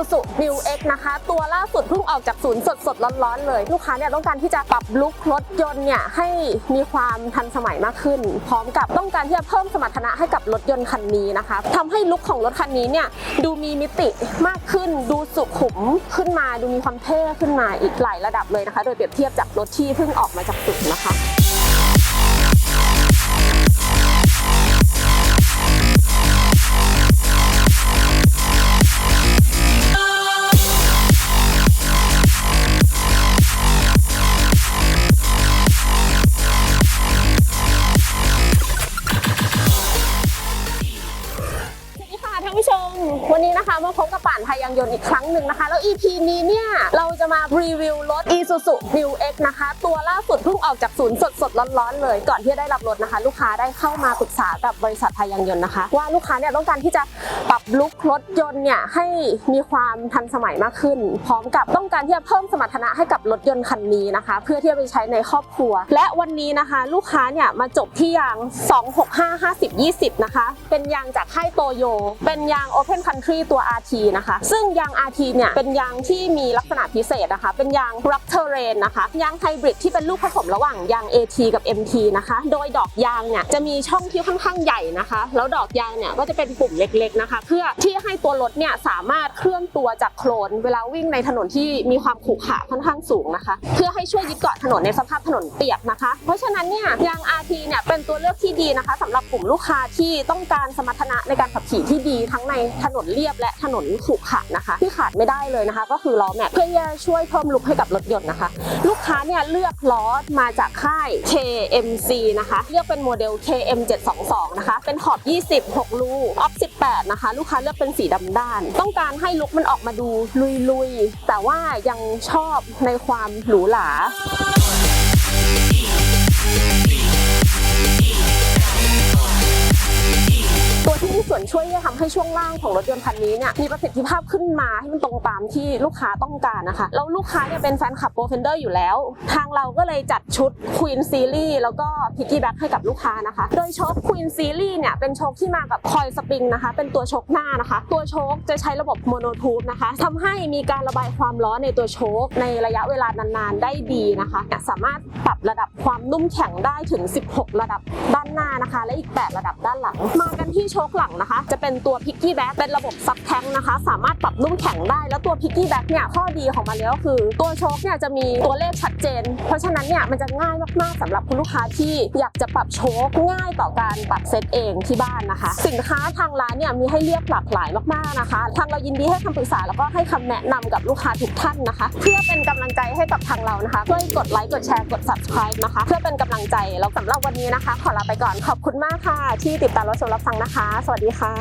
Isuzu New X นะคะ ตัวล่าสุดเพิ่งออกจากศูนย์สดสดร้อนๆเลย ลูกค้าเนี่ยต้องการที่จะปรับลุครถยนต์เนี่ยให้มีความทันสมัยมากขึ้น พร้อมกับต้องการที่จะเพิ่มสมรรถนะให้กับรถยนต์คันนี้นะคะทำให้ลุคของรถคันนี้เนี่ยดูมีมิติมากขึ้น ดูสุขุมขึ้นมาดูมีความเท่ขึ้นมาอีกหลายระดับเลยนะคะ โดยเปรียบเทียบจากรถที่เพิ่งออกมาจากศูนย์นะคะ วันนี้นะคะมาพบกับป่านไทยยางยนต์อีกครั้งหนึ่งนะคะ แล้ว EP นี้เนี่ย เราจะมารีวิวรถ Isuzu New X นะคะ ตัวล่าสุดเพิ่งออกจากศูนย์สดสดๆร้อนๆ เลย ก่อนที่จะได้รับรถนะคะ ลูกค้าได้เข้ามาปรึกษากับบริษัทไทยยางยนต์นะคะ ว่าลูกค้าเนี่ยต้องการที่จะปรับลุครถยนต์เนี่ยให้มีความทันสมัยมากขึ้น พร้อมกับต้องการที่จะเพิ่มสมรรถนะให้กับรถยนต์คันนี้นะคะ เพื่อที่จะไปใช้ในครอบครัว และวันนี้นะคะ ลูกค้าเนี่ยมาจบที่ยาง 265 50 20 นะคะ เป็นยางจากค่ายโตโย เป็นยาง Open Country ตัว RT นะคะ ซึ่งยาง RT เนี่ยเป็นยางที่มีลักษณะพิเศษนะคะ เป็นยาง Rock Terrain นะคะ ยางไฮบริดที่เป็นลูกผสมระหว่างยาง AT กับ MT นะคะ โดยดอกยางเนี่ยจะมีช่องที่ค่อนข้างใหญ่นะคะ แล้วดอกยางเนี่ยก็จะเป็นปุ่มเล็กๆนะคะ เพื่อที่ให้ตัวรถเนี่ยสามารถเคลื่อนตัวจากโคลน เวลาวิ่งในถนนที่มีความขรุขระค่อนข้างสูงนะคะ เพื่อให้ช่วยยึดเกาะถนนในสภาพถนนเปียกนะคะ เพราะฉะนั้นเนี่ยยาง RT เนี่ยเป็นตัวเลือกที่ดีนะคะสำหรับกลุ่มลูกค้าที่ต้องการสมรรถนะในการขับขี่ที่ดีทั้งในถนนเรียบและถนนขรุขระนะคะ ที่ขาดไม่ได้เลยนะคะ ก็คือล้อแม็กเพื่อจะช่วยเพิ่มลุคให้กับรถยนต์นะคะ ลูกค้าเนี่ยเลือกล้อมาจากค่าย KMC นะคะ เลือกเป็นโมเดล KM 722 นะคะ เป็นขอบ 20 6 ลูออฟ18 นะคะ ลูกค้าเลือกเป็นสีดำด้าน ต้องการให้ลุคมันออกมาดูลุยๆ แต่ว่ายังชอบในความหรูหราตัว มีส่วนช่วยที่จะทำให้ช่วงล่างของรถยนต์คันนี้เนี่ยมีประสิทธิภาพขึ้นมาให้มันตรงตามที่ลูกค้าต้องการนะคะแล้วลูกค้าเนี่ยเป็นแฟนคลับโปรเฟนเดอร์อยู่แล้ว ทางเราก็เลยจัดชุด Queen Series แล้วก็ Piggyback ให้กับลูกค้านะคะ โดยโชค Queen Series เนี่ยเป็นโชคที่มากับคอยสปริงนะคะ เป็นตัวโชคหน้านะคะ ตัวโชคจะใช้ระบบโมโนทูบนะคะทำให้มีการระบายความร้อนในตัวโชคในระยะเวลานานๆได้ดีนะคะเนี่ยสามารถปรับระดับความนุ่มแข็งได้ถึง 16 ระดับด้านหน้านะคะ และอีก 8 ระดับด้านหลัง มากันที่โชคหลังนะคะ จะเป็นตัวพิกกี้แบ็กเป็นระบบซับแทงนะคะ สามารถปรับนุ่มแข็งได้ แล้วตัวพิกกี้แบ็กเนี่ยข้อดีของมันเลยก็คือ ตัวโชคเนี่ยจะมีตัวเลขชัดเจน เพราะฉะนั้นเนี่ยมันจะง่ายมากๆสำหรับคุณลูกค้าที่อยากจะปรับโชคง่ายต่อการปรับเซตเองที่บ้านนะคะ สินค้าทางร้านเนี่ยมีให้เลือกหลากหลายมากๆนะคะ ทางเรายินดีให้คำปรึกษาแล้วก็ให้คำแนะนำกับลูกค้าทุกท่านนะคะ เพื่อเป็นกำลังใจให้กับทางเรานะคะช่วยกดไลค์กดแชร์กด subscribe นะคะ เพื่อเป็นกำลังใจแล้วสำหรับวันนี้นะคะ ขอลาไปก่อนขอบคุณมากค่ะ ที่ติดตามรับชมรับฟังนะคะ สวัสดีค่ะ